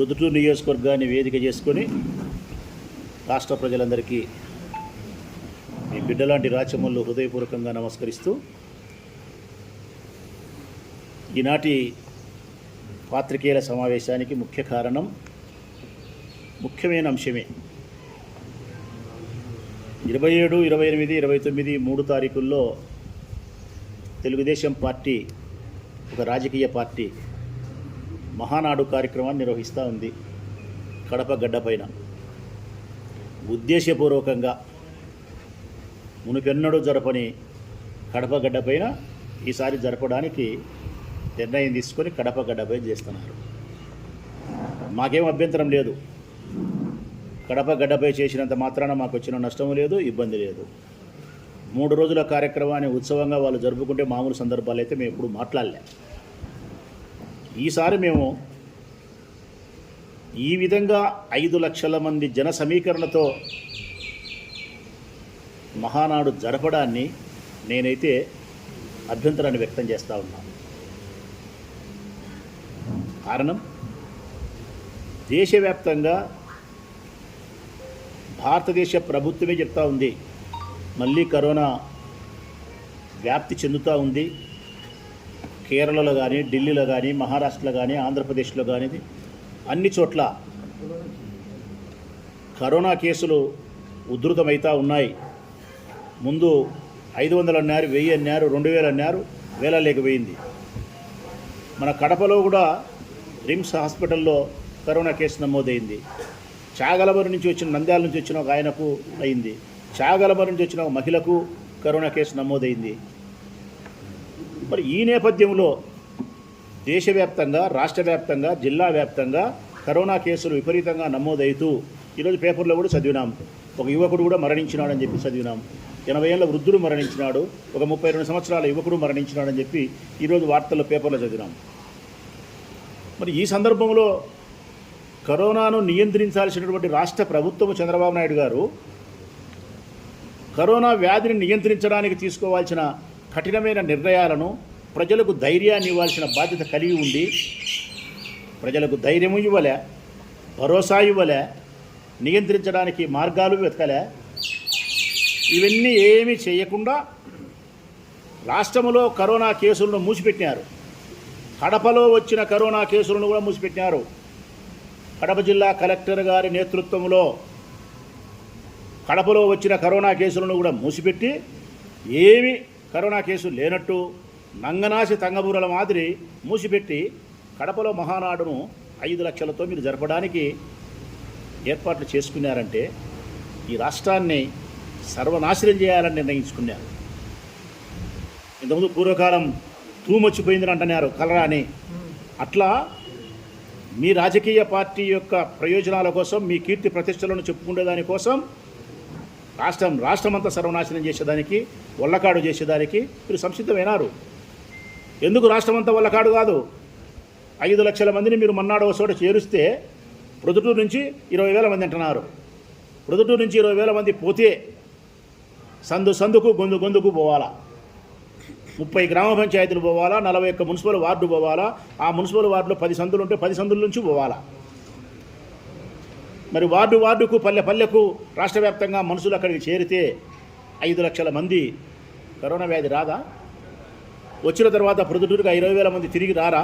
రుదుటూరు నియోజకవర్గాన్ని వేదిక చేసుకొని రాష్ట్ర ప్రజలందరికీ మీ బిడ్డలాంటి రాచమల్లు హృదయపూర్వకంగా నమస్కరిస్తూ ఈనాటి పాత్రికేయుల సమావేశానికి ముఖ్య కారణం ముఖ్యమైన అంశమే. ఇరవై ఏడు ఇరవై ఎనిమిది ఇరవై తొమ్మిది మూడు తారీఖుల్లో తెలుగుదేశం పార్టీ ఒక రాజకీయ పార్టీ మహానాడు కార్యక్రమాన్ని నిర్వహిస్తూ ఉంది కడప గడ్డపైన ఉద్దేశపూర్వకంగా మునుపెన్నడూ జరపని కడప గడ్డపైన ఈసారి జరపడానికి నిర్ణయం తీసుకొని కడప గడ్డపై చేస్తున్నారు. మాకేం అభ్యంతరం లేదు. కడప గడ్డపై చేసినంత మాత్రాన మాకు వచ్చిన నష్టం లేదు ఇబ్బంది లేదు. మూడు రోజుల కార్యక్రమాన్ని ఉత్సవంగా వాళ్ళు జరుపుకుంటే మామూలు సందర్భాలు అయితే మేము ఎప్పుడు మాట్లాడలేము ఈసారి మేము ఈ విధంగా ఐదు లక్షల మంది జన సమీకరణతో మహానాడు జరపడాన్ని నేనైతే అభ్యంతరాన్ని వ్యక్తం చేస్తూ ఉన్నాను కారణం దేశవ్యాప్తంగా భారతదేశ ప్రభుత్వమే చెప్తా ఉంది. మళ్ళీ కరోనా వ్యాప్తి చెందుతూ ఉంది. కేరళలో కానీ ఢిల్లీలో కానీ మహారాష్ట్రలో కానీ ఆంధ్రప్రదేశ్లో కానీ అన్ని చోట్ల కరోనా కేసులు ఉధృతమవుతూ ఉన్నాయి. ముందు ఐదు వందలు అన్నారు వెయ్యి అన్నారు రెండు వేలు అన్నారు వేల లేకపోయింది మన కడపలో కూడా రిమ్స్ హాస్పిటల్లో కరోనా కేసు నమోదైంది. చాగలమరి నుంచి వచ్చిన నంద్యాల నుంచి వచ్చిన ఒక ఆయనకు అయింది. చాగలమరి నుంచి వచ్చిన ఒక మహిళకు కరోనా కేసు నమోదైంది. మరి ఈ నేపథ్యంలో దేశవ్యాప్తంగా రాష్ట్ర వ్యాప్తంగా జిల్లా వ్యాప్తంగా కరోనా కేసులు విపరీతంగా నమోదవుతూ ఈరోజు పేపర్లో కూడా చదివినాం. ఒక యువకుడు కూడా మరణించినాడని చెప్పి చదివినాం. ఎనభై ఏళ్ళ వృద్ధుడు మరణించినాడు. ఒక ముప్పై రెండు సంవత్సరాల యువకుడు మరణించినాడని చెప్పి ఈరోజు వార్తల్లో పేపర్లో చదివినాం. మరి ఈ సందర్భంలో కరోనాను నియంత్రించాల్సినటువంటి రాష్ట్ర ప్రభుత్వం చంద్రబాబు నాయుడు గారు కరోనా వ్యాధిని నియంత్రించడానికి తీసుకోవాల్సిన కఠినమైన నిర్ణయాలను ప్రజలకు ధైర్యాన్ని ఇవ్వాల్సిన బాధ్యత కలిగి ఉండి ప్రజలకు ధైర్యము ఇవ్వలే భరోసా ఇవ్వలే నియంత్రించడానికి మార్గాలు వెతకలే. ఇవన్నీ ఏమీ చేయకుండా రాష్ట్రంలో కరోనా కేసులను మూసిపెట్టినారు. కడపలో వచ్చిన కరోనా కేసులను కూడా మూసిపెట్టినారు. కడప జిల్లా కలెక్టర్ గారి నేతృత్వంలో కడపలో వచ్చిన కరోనా కేసులను కూడా మూసిపెట్టి ఏమి కరోనా కేసులు లేనట్టు నంగనాసి తంగబూరల మాదిరి మూసిపెట్టి కడపలో మహానాడును ఐదు లక్షలతో మీరు జరపడానికి ఏర్పాట్లు చేసుకున్నారంటే ఈ రాష్ట్రాన్ని సర్వనాశనం చేయాలని నిర్ణయించుకున్నారు. ఇంతకుముందు పూర్వకాలం తూమొచ్చిపోయిందని అంటున్నారు కలరా అని. అట్లా మీ రాజకీయ పార్టీ యొక్క ప్రయోజనాల కోసం మీ కీర్తి ప్రతిష్టలను చెప్పుకునే దానికోసం రాష్ట్రం రాష్ట్రమంతా సర్వనాశనం చేసేదానికి వల్లకాడు చేసేదానికి మీరు సంసిద్ధమైనారు. ఎందుకు రాష్ట్రమంతా వల్లకాడు కాదు? ఐదు లక్షల మందిని మీరు మన్నాడు ఒక చోట చేరుస్తే ప్రొదుటూరు నుంచి ఇరవై వేల మంది అంటున్నారు. ప్రొదుటూరు నుంచి ఇరవై వేల మంది పోతే సందు సందుకు గొంతు గొంతుకు పోవాలా? ముప్పై గ్రామ పంచాయతీలు పోవాలా? నలభై ఒక్క మున్సిపల్ వార్డు పోవాలా? ఆ మున్సిపల్ వార్డులో పది సందులు ఉంటే పది సందుల నుంచి పోవాలా? మరి వార్డు వార్డుకు పల్లె పల్లెకు రాష్ట్ర వ్యాప్తంగా మనుషులు అక్కడికి చేరితే ఐదు లక్షల మంది కరోనా వ్యాధి రాదా? వచ్చిన తర్వాత ప్రొద్దుటూరుగా ఇరవై వేల మంది తిరిగి రారా?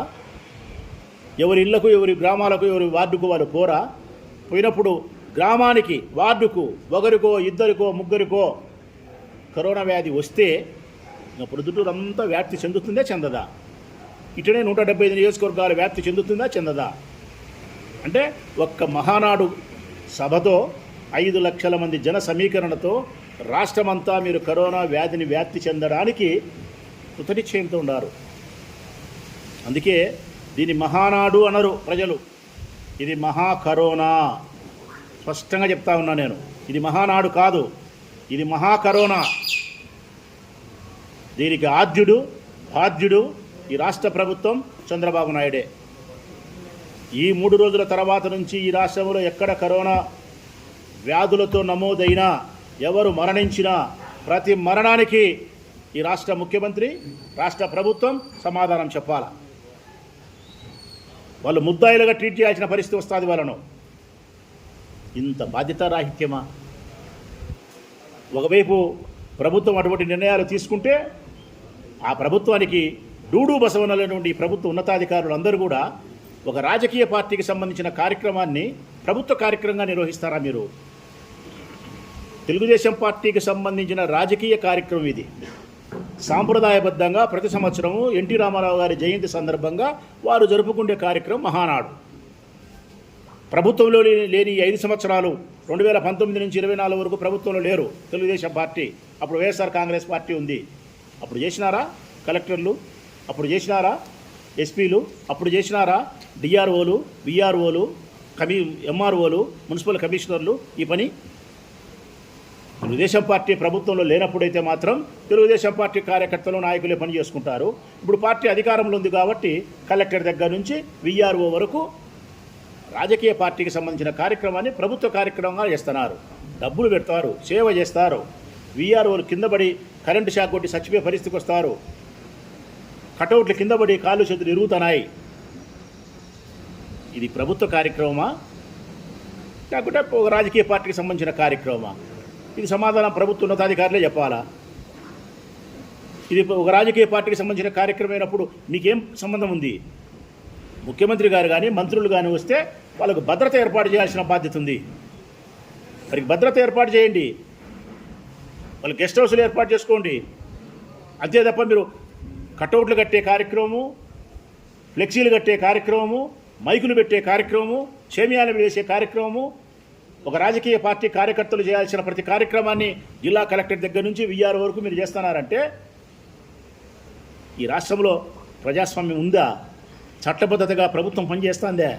ఎవరి ఇళ్ళకు ఎవరి గ్రామాలకు ఎవరి వార్డుకు వాళ్ళు పోరా? పోయినప్పుడు గ్రామానికి వార్డుకు ఒకరికో ఇద్దరికో ముగ్గురికో కరోనా వ్యాధి వస్తే ఇంకా ప్రొద్దుటూరు అంతా వ్యాప్తి చెందుతుందా చెందదా? ఇటునే నూట డెబ్బై ఐదు నియోజకవర్గాలు వ్యాప్తి చెందుతుందా చెందదా? అంటే ఒక్క మహానాడు సభతో ఐదు లక్షల మంది జన సమీకరణతో రాష్ట్రమంతా మీరు కరోనా వ్యాధిని వ్యాప్తి చెందడానికి కృతనిశ్చయంతో ఉన్నారు. అందుకే దీని మహానాడు అనరు ప్రజలు. ఇది మహా కరోనా స్పష్టంగా చెప్తా ఉన్నా నేను. ఇది మహానాడు కాదు. ఇది మహా కరోనా దీనికి ఆద్యుడు బాధ్యుడు ఈ రాష్ట్ర ప్రభుత్వం చంద్రబాబు నాయుడే. ఈ మూడు రోజుల తర్వాత నుంచి ఈ రాష్ట్రంలో ఎక్కడ కరోనా వ్యాధులతో నమోదైనా ఎవరు మరణించినా ప్రతి మరణానికి ఈ రాష్ట్ర ముఖ్యమంత్రి రాష్ట్ర ప్రభుత్వం సమాధానం చెప్పాలి? వాళ్ళు ముద్దాయిలుగా ట్రీట్ చేయాల్సిన పరిస్థితి వస్తుంది వాళ్ళను. ఇంత బాధ్యతారాహిత్యమా? ఒకవైపు ప్రభుత్వం అటువంటి నిర్ణయాలు తీసుకుంటే ఆ ప్రభుత్వానికి డూడు బసవనలేటువంటి ఈ ప్రభుత్వ ఉన్నతాధికారులు అందరూ కూడా ఒక రాజకీయ పార్టీకి సంబంధించిన కార్యక్రమాన్ని ప్రభుత్వ కార్యక్రమంగా నిర్వహిస్తారా మీరు? తెలుగుదేశం పార్టీకి సంబంధించిన రాజకీయ కార్యక్రమం ఇది. సాంప్రదాయబద్ధంగా ప్రతి సంవత్సరము ఎన్టీ రామారావు గారి జయంతి సందర్భంగా వారు జరుపుకునే కార్యక్రమం మహానాడు. ప్రభుత్వంలో లేని- లేని ఐదు సంవత్సరాలు రెండు వేల పంతొమ్మిది నుంచి ఇరవై నాలుగు వరకు ప్రభుత్వంలో లేరు తెలుగుదేశం పార్టీ. అప్పుడు వైఎస్ఆర్ కాంగ్రెస్ పార్టీ ఉంది. అప్పుడు చేసినారా కలెక్టర్లు? అప్పుడు చేసినారా? ఎస్పీలు అప్పుడు చేసినారా? డిఆర్ఓలు విఆర్ఓలు కమి ఎంఆర్ఓలు మున్సిపల్ కమిషనర్లు ఈ పని? తెలుగుదేశం పార్టీ ప్రభుత్వంలో లేనప్పుడైతే మాత్రం తెలుగుదేశం పార్టీ కార్యకర్తలు నాయకులే పని చేసుకుంటారు. ఇప్పుడు పార్టీ అధికారంలో ఉంది కాబట్టి కలెక్టర్ దగ్గర నుంచి విఆర్ఓ వరకు రాజకీయ పార్టీకి సంబంధించిన కార్యక్రమాన్ని ప్రభుత్వ కార్యక్రమంగా చేస్తున్నారు. డబ్బులు పెడతారు సేవ చేస్తారు. విఆర్ఓలు కిందపడి కరెంటు షాక్ కొట్టి చచ్చిపోయే పరిస్థితికి వస్తారు. కటౌట్లు కింద పడి కాళ్ళు చేతులు ఇరుగుతున్నాయి ఇది ప్రభుత్వ కార్యక్రమమా? లేకుంటే ఒక రాజకీయ పార్టీకి సంబంధించిన కార్యక్రమమా? ఇది సమాధానం ప్రభుత్వ ఉన్నతాధికారులే చెప్పాలా? ఇది ఒక రాజకీయ పార్టీకి సంబంధించిన కార్యక్రమం అయినప్పుడు మీకేం సంబంధం ఉంది? ముఖ్యమంత్రి గారు కానీ మంత్రులు కానీ వస్తే వాళ్ళకు భద్రత ఏర్పాటు చేయాల్సిన బాధ్యత ఉంది. వారికి భద్రత ఏర్పాటు చేయండి. వాళ్ళు గెస్ట్ హౌస్లు ఏర్పాటు చేసుకోండి. అంతే తప్ప మీరు కటౌట్లు కట్టే కార్యక్రమము ఫ్లెక్సీలు కట్టే కార్యక్రమము మైకులు పెట్టే కార్యక్రమము సేమియాలు వేసే కార్యక్రమము ఒక రాజకీయ పార్టీ కార్యకర్తలు చేయాల్సిన ప్రతి కార్యక్రమాన్ని జిల్లా కలెక్టర్ దగ్గర నుంచి విఆర్ వరకు మీరు చేస్తున్నారంటే ఈ రాష్ట్రంలో ప్రజాస్వామ్యం ఉందా? చట్టబద్ధతగా ప్రభుత్వం పనిచేస్తుందే?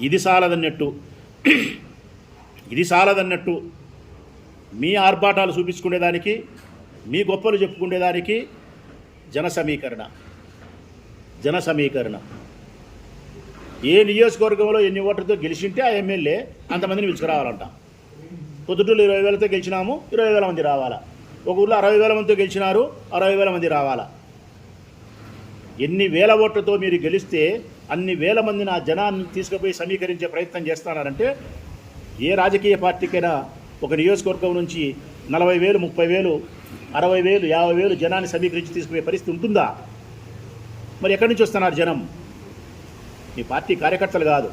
ఇది సాలదన్నట్టు. ఇది సాలదన్నట్టు. మీ ఆర్భాటాలు చూపించుకునేదానికి మీ గొప్పలు చెప్పుకునేదానికి జన సమీకరణ. జన సమీకరణ. ఏ నియోజకవర్గంలో ఎన్ని ఓట్లతో గెలిచింటే ఆ ఎమ్మెల్యే అంతమందిని పిలుచుకురావాలంట. పొద్దుటూరు ఇరవై వేలతో గెలిచినాము ఇరవై వేల మంది రావాలా. ఒక ఊళ్ళో అరవై వేల మందితో గెలిచినారు అరవై వేల మంది రావాలా. ఎన్ని వేల ఓట్లతో మీరు గెలిస్తే అన్ని వేల మందిని ఆ జనాన్ని తీసుకుపోయి సమీకరించే ప్రయత్నం చేస్తున్నారంటే ఏ రాజకీయ పార్టీకైనా ఒక నియోజకవర్గం నుంచి నలభై వేలు ముప్పై వేలు అరవై వేలు యాభై వేలు జనాన్ని సమీకరించి తీసుకునే పరిస్థితి ఉంటుందా? మరి ఎక్కడి నుంచి వస్తున్నారు జనం? మీ పార్టీ కార్యకర్తలు కాదు.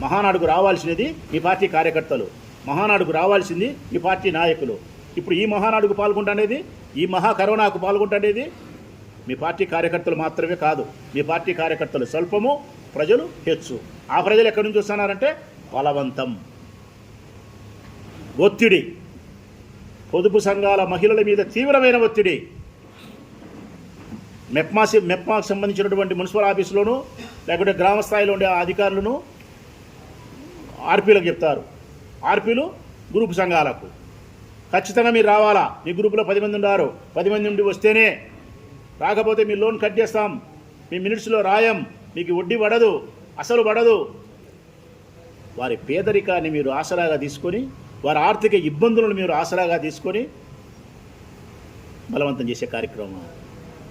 మహానాడుకు రావాల్సినది మీ పార్టీ కార్యకర్తలు. మహానాడుకు రావాల్సింది మీ పార్టీ నాయకులు. ఇప్పుడు ఈ మహానాడుకు పాల్గొంటనేది? ఈ మహా కరోనాకు పాల్గొంటనేది? మీ పార్టీ కార్యకర్తలు మాత్రమే కాదు. మీ పార్టీ కార్యకర్తలు స్వల్పము ప్రజలు హెచ్చు. ఆ ప్రజలు ఎక్కడి నుంచి వస్తున్నారంటే? బలవంతం. ఒత్తిడి. పొదుపు సంఘాల మహిళల మీద తీవ్రమైన ఒత్తిడి. మెప్మాసి మెప్మాకు సంబంధించినటువంటి మున్సిపల్ ఆఫీసులోను లేకుంటే గ్రామ స్థాయిలో ఉండే అధికారులను ఆర్పీలకు చెప్తారు. ఆర్పీలు గ్రూప్ సంఘాలకు. ఖచ్చితంగా మీరు రావాలా? మీ గ్రూపులో పది మంది ఉన్నారు. పది మంది నుండి వస్తేనే రాకపోతే మీ లోన్ కట్ చేస్తాం. మీ మినిట్స్లో రాయం. మీకు వడ్డీ పడదు. అసలు పడదు. వారి పేదరికాన్ని మీరు ఆసరాగా తీసుకొని వారి ఆర్థిక ఇబ్బందులను మీరు ఆసరాగా తీసుకొని బలవంతం చేసే కార్యక్రమం.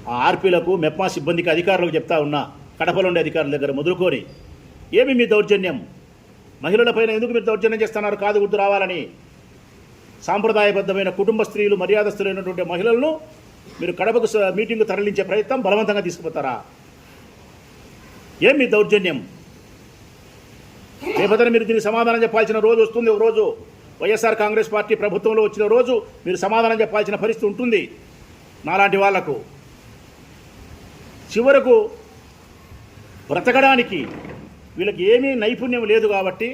ఆ ఆర్పీలకు మెప్మా సిబ్బందికి అధికారులకు చెప్తా ఉన్నా కడపలో ఉండే అధికారుల దగ్గర మొదలుకొని ఏమి మీ దౌర్జన్యం? మహిళలపైన ఎందుకు మీరు దౌర్జన్యం చేస్తున్నారు? కాదు గుర్తు రావాలని సాంప్రదాయబద్ధమైన కుటుంబ స్త్రీలు మర్యాదస్తులైనటువంటి మహిళలను మీరు కడపకు స- మీటింగ్ తరలించే ప్రయత్నం బలవంతంగా తీసుకుపోతారా? ఏం మీ దౌర్జన్యం? రేపొద్దున మీరు దీనికి సమాధానం చెప్పాల్సిన రోజు వస్తుంది ఒకరోజు వైఎస్ఆర్ కాంగ్రెస్ పార్టీ ప్రభుత్వంలో వచ్చిన రోజు మీరు సమాధానం చెప్పాల్సిన పరిస్థితి ఉంటుంది. నాలాంటి వాళ్ళకు చివరకు బ్రతకడానికి వీళ్ళకి ఏమీ నైపుణ్యం లేదు కాబట్టి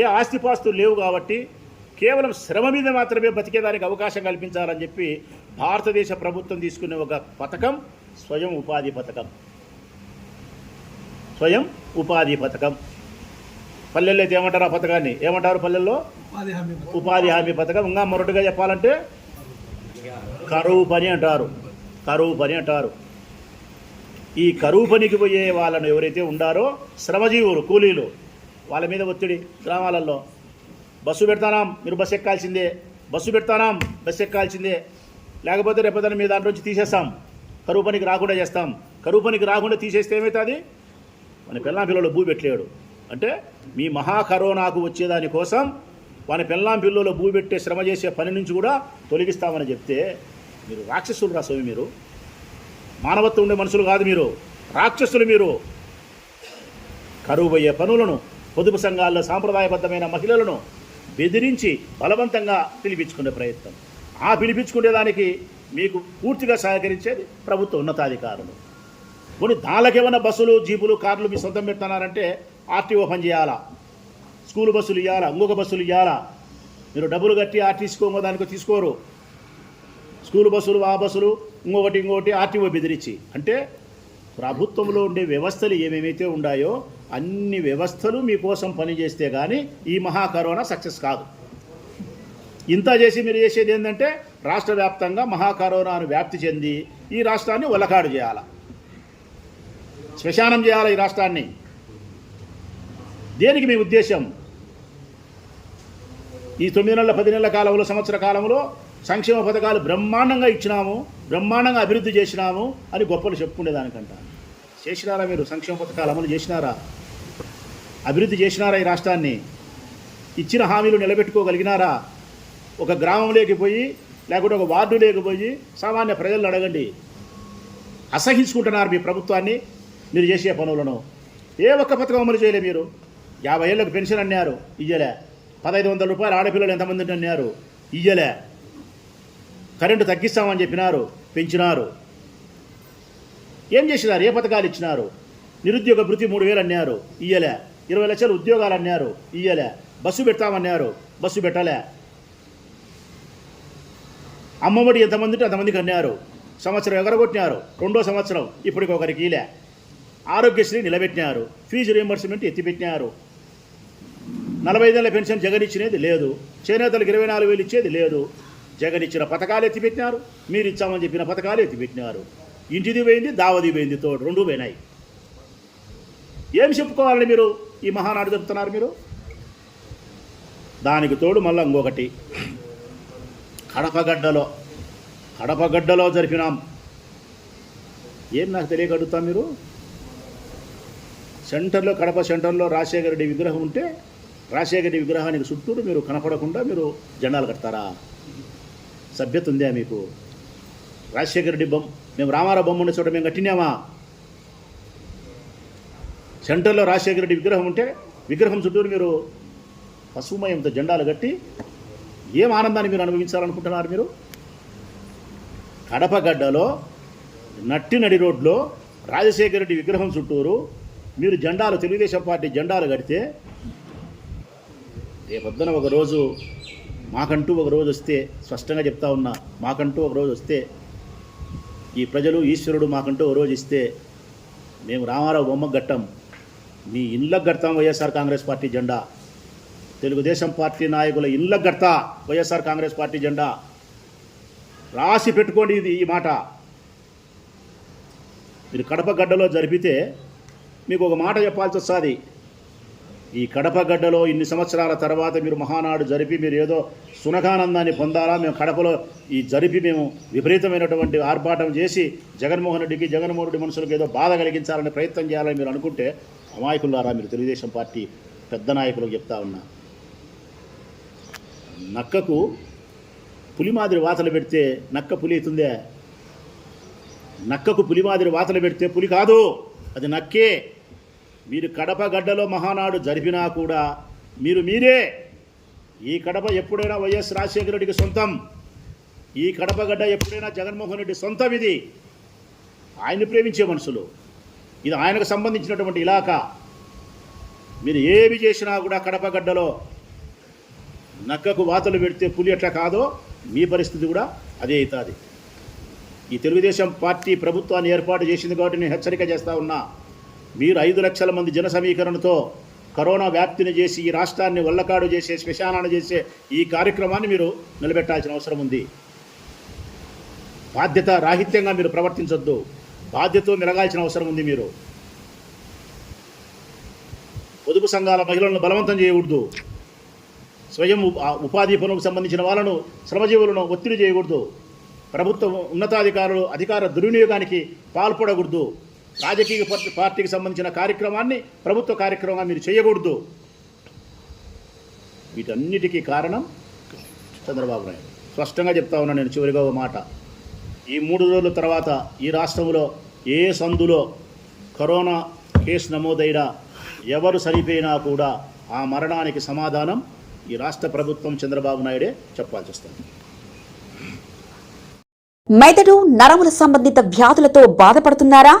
ఏ ఆస్తిపాస్తులు లేవు కాబట్టి కేవలం శ్రమ మీద మాత్రమే బతికేదానికి అవకాశం కల్పించాలని చెప్పి భారతదేశ ప్రభుత్వం తీసుకునే ఒక పథకం స్వయం ఉపాధి పథకం. స్వయం ఉపాధి పథకం. పల్లెల్లో అయితే ఏమంటారు ఆ పథకాన్ని? ఏమంటారు పల్లెల్లో? ఉపాధి హామీ పథకం. ఇంకా మొరటుగా చెప్పాలంటే కరువు పని అంటారు. కరువు పని అంటారు. ఈ కరువు పనికి పోయే వాళ్ళను ఎవరైతే ఉండారో శ్రమజీవులు కూలీలు వాళ్ళ మీద ఒత్తిడి గ్రామాలలో. బస్సు పెడతానాం మీరు బస్సు ఎక్కాల్సిందే. బస్సు పెడతానాం బస్సు ఎక్కాల్సిందే. లేకపోతే రేపొద్దున మీ దాంట్లో నుంచి తీసేస్తాం. కరువు పనికి రాకుండా చేస్తాం. కరువు పనికి రాకుండా తీసేస్తే ఏమవుతుంది మన పిల్లం పిల్లలు భూ పెట్టలేడు. అంటే మీ మహా కరోనాకు వచ్చేదాని కోసం వాని పెళ్ళాం పిల్లలు భూ పెట్టే శ్రమ చేసే పని నుంచి కూడా తొలగిస్తామని చెప్తే మీరు రాక్షసులు రా స్వామి మీరు. మానవత్వం ఉండే మనుషులు కాదు మీరు. రాక్షసులు మీరు. కరువు పనులను పొదుపు సంఘాల్లో సాంప్రదాయబద్ధమైన మహిళలను బెదిరించి బలవంతంగా పిలిపించుకునే ప్రయత్నం. ఆ పిలిపించుకునేదానికి మీకు పూర్తిగా సహకరించేది ప్రభుత్వ ఉన్నతాధికారులు. కొన్ని దానికేమైనా బస్సులు జీపులు కార్లు మీ సొంతం పెడుతున్నారంటే ఆర్టీఓ పని చేయాలా. స్కూల్ బస్సులు ఇవ్వాలా ఇంకొక బస్సులు ఇవ్వాలా మీరు డబ్బులు కట్టి ఆర్టీసీకో దానికో తీసుకోరు. స్కూల్ బస్సులు ఆ బస్సులు ఇంకొకటి ఇంకొకటి ఆర్టీఓ బెదిరించి. అంటే ప్రభుత్వంలో ఉండే వ్యవస్థలు ఏమేమైతే ఉన్నాయో అన్ని వ్యవస్థలు మీకోసం పనిచేస్తే కానీ ఈ మహా కరోనా సక్సెస్ కాదు. ఇంత చేసి మీరు చేసేది ఏంటంటే రాష్ట్ర వ్యాప్తంగా మహా కరోనాను వ్యాప్తి చెంది ఈ రాష్ట్రాన్ని ఒలకాడు చేయాలి. శ్మశానం చేయాలి ఈ రాష్ట్రాన్ని. దేనికి మీ ఉద్దేశం ఈ తొమ్మిది నెలల పది నెలల కాలంలో సంవత్సర కాలంలో సంక్షేమ పథకాలు బ్రహ్మాండంగా ఇచ్చినాము బ్రహ్మాండంగా అభివృద్ధి చేసినాము అని గొప్పలు చెప్పుకునేదానికంట చేసినారా మీరు? సంక్షేమ పథకాలు అమలు చేసినారా? అభివృద్ధి చేసినారా ఈ రాష్ట్రాన్ని? ఇచ్చిన హామీలు నిలబెట్టుకోగలిగినారా? ఒక గ్రామంలోకి పోయి లేకుంటే ఒక వార్డు లేకపోయి సామాన్య ప్రజలను అడగండి. అసహించుకుంటున్నారు మీ ప్రభుత్వాన్ని మీరు చేసే పనులను. ఏ ఒక్క పథకం అమలు చేయలే మీరు? యాభై ఏళ్ళకు పెన్షన్ అన్నారు. ఇయ్యలే. పదహైదు వందల రూపాయలు ఆడపిల్లలు ఎంతమంది అన్నారు. ఇయ్యలే. కరెంటు తగ్గిస్తామని చెప్పినారు. పెంచినారు. ఏం చేసినారు? ఏ పథకాలు ఇచ్చినారు? నిరుద్యోగ భృతి మూడు వేలు అన్నారు. ఇయ్యలే. ఇరవై లక్షలు ఉద్యోగాలు అన్నారు. ఇయ్యలే. బస్సు పెడతామన్నారు. బస్సు పెట్టలే. అమ్మఒడి ఎంతమంది ఉంటే అంతమందికి అన్నారు. సంవత్సరం ఎగరగొట్టినారు. రెండో సంవత్సరం ఇప్పటికి ఇలా ఆరోగ్యశ్రీ నిలబెట్టినారు. ఫీజు రియంబర్స్మెంట్ ఎత్తిపెట్టినారు. నలభై ఐదేళ్ళ పెన్షన్ జగన్ ఇచ్చినది లేదు. చేనేతలకు ఇరవై నాలుగు వేలు ఇచ్చేది లేదు. జగన్ ఇచ్చిన పథకాలు ఎత్తిపెట్టినారు. మీరు ఇచ్చామని చెప్పిన పథకాలు ఎత్తిపెట్టినారు. ఇంటిది పోయింది దావది పోయింది తోడు రెండు పోయినాయి. ఏం చెప్పుకోవాలని మీరు? ఈ మహానాడు చెప్తున్నారు మీరు? దానికి తోడు మళ్ళీ ఇంకొకటి. కడపగడ్డలో కడపగడ్డలో జరిపినాం. ఏం నాకు తెలియకడుగుతాం మీరు? సెంటర్లో కడప సెంటర్లో రాజశేఖర రెడ్డి విగ్రహం ఉంటే రాజశేఖరి విగ్రహానికి చుట్టూరు మీరు కనపడకుండా మీరు జెండాలు కడతారా? సభ్యత ఉందా మీకు? రాజశేఖర రెడ్డి బొమ్మ మేము రామారావు బొమ్మ ఉన్న చోట మేము కట్టినామా? సెంటర్లో రాజశేఖర రెడ్డి విగ్రహం ఉంటే విగ్రహం చుట్టూరు మీరు పశుమయంతో జెండాలు కట్టి ఏం ఆనందాన్ని మీరు అనుభవించాలనుకుంటున్నారు మీరు? కడపగడ్డలో నట్టి నడి రోడ్లో రాజశేఖర రెడ్డి విగ్రహం చుట్టూరు మీరు జెండాలు తెలుగుదేశం పార్టీ జెండాలు కడితే రేపొద్దున ఒక రోజు మాకంటూ ఒక రోజు వస్తే స్పష్టంగా చెప్తా ఉన్నా మాకంటూ ఒక రోజు వస్తే ఈ ప్రజలు ఈశ్వరుడు మాకంటూ ఒక రోజు ఇస్తే మేము రామారావు బొమ్మ గట్టం మీ ఇళ్ళకు గడతాం వైఎస్ఆర్ కాంగ్రెస్ పార్టీ జెండా. తెలుగుదేశం పార్టీ నాయకుల ఇళ్ళకు గడతా వైఎస్ఆర్ కాంగ్రెస్ పార్టీ జెండా. రాసి పెట్టుకోండి ఇది ఈ మాట. మీరు కడప గడ్డలో జరిపితే మీకు ఒక మాట చెప్పాల్సి వస్తుంది. ఈ కడపగడ్డలో ఇన్ని సంవత్సరాల తర్వాత మీరు మహానాడు జరిపి మీరు ఏదో సునకానందాన్ని పొందాలా? మేము కడపలో ఈ జరిపి మేము విపరీతమైనటువంటి ఆర్భాటం చేసి జగన్మోహన్ రెడ్డికి జగన్మోహన్ రెడ్డి మనుషులకు ఏదో బాధ కలిగించాలని ప్రయత్నం చేయాలని మీరు అనుకుంటే అమాయకులారా మీరు తెలుగుదేశం పార్టీ పెద్ద నాయకులకు చెప్తా ఉన్నా. నక్కకు పులి మాదిరి వాతలు పెడితే నక్క పులి అవుతుందే నక్కకు పులి మాదిరి వాతలు పెడితే పులి కాదు. అది నక్కే. మీరు కడప గడ్డలో మహానాడు జరిపినా కూడా మీరు మీరే. ఈ కడప ఎప్పుడైనా వైఎస్ రాజశేఖర రెడ్డికి సొంతం. ఈ కడప గడ్డ ఎప్పుడైనా జగన్మోహన్ రెడ్డి సొంతం ఇది. ఆయన్ని ప్రేమించే మనుషులు. ఇది ఆయనకు సంబంధించినటువంటి ఇలాకా. మీరు ఏమి చేసినా కూడా కడప గడ్డలో నక్కకు వాతలు పెడితే పులి ఎట్లా కాదో మీ పరిస్థితి కూడా అదే అవుతుంది. ఈ తెలుగుదేశం పార్టీ ప్రభుత్వాన్ని ఏర్పాటు చేసింది కాబట్టి నేను హెచ్చరిక చేస్తూ ఉన్నా. మీరు ఐదు లక్షల మంది జన సమీకరణతో కరోనా వ్యాప్తిని చేసి ఈ రాష్ట్రాన్ని వల్లకాడు చేసే శ్మశానాన్ని చేసే ఈ కార్యక్రమాన్ని మీరు నిలబెట్టాల్సిన అవసరం ఉంది. బాధ్యత రాహిత్యంగా మీరు ప్రవర్తించొద్దు. బాధ్యతతో మెరగాల్సిన అవసరం ఉంది మీరు. పొదుపు సంఘాల మహిళలను బలవంతం చేయకూడదు. స్వయం ఉపాధి పనులకు సంబంధించిన వాళ్ళను శ్రమజీవులను ఒత్తిడి చేయకూడదు. ప్రభుత్వ ఉన్నతాధికారులు అధికార దుర్వినియోగానికి పాల్పడకూడదు. రాజకీయ పార్టీ- పార్టీకి సంబంధించిన కార్యక్రమాన్ని ప్రభుత్వ కార్యక్రమంగా మీరు చేయకూడదు. వీటన్నిటికీ కారణం చంద్రబాబు నాయుడు. స్పష్టంగా చెప్తా ఉన్నాను నేను చివరిగా ఒక మాట. ఈ మూడు రోజుల తర్వాత ఈ రాష్ట్రంలో ఏ సందులో కరోనా కేసు నమోదైనా ఎవరు చనిపోయినా కూడా ఆ మరణానికి సమాధానం ఈ రాష్ట్ర ప్రభుత్వం చంద్రబాబు నాయుడే చెప్పాల్సి వస్తుంది. మెదడు నరముల సంబంధిత వ్యాధులతో బాధపడుతున్నారా?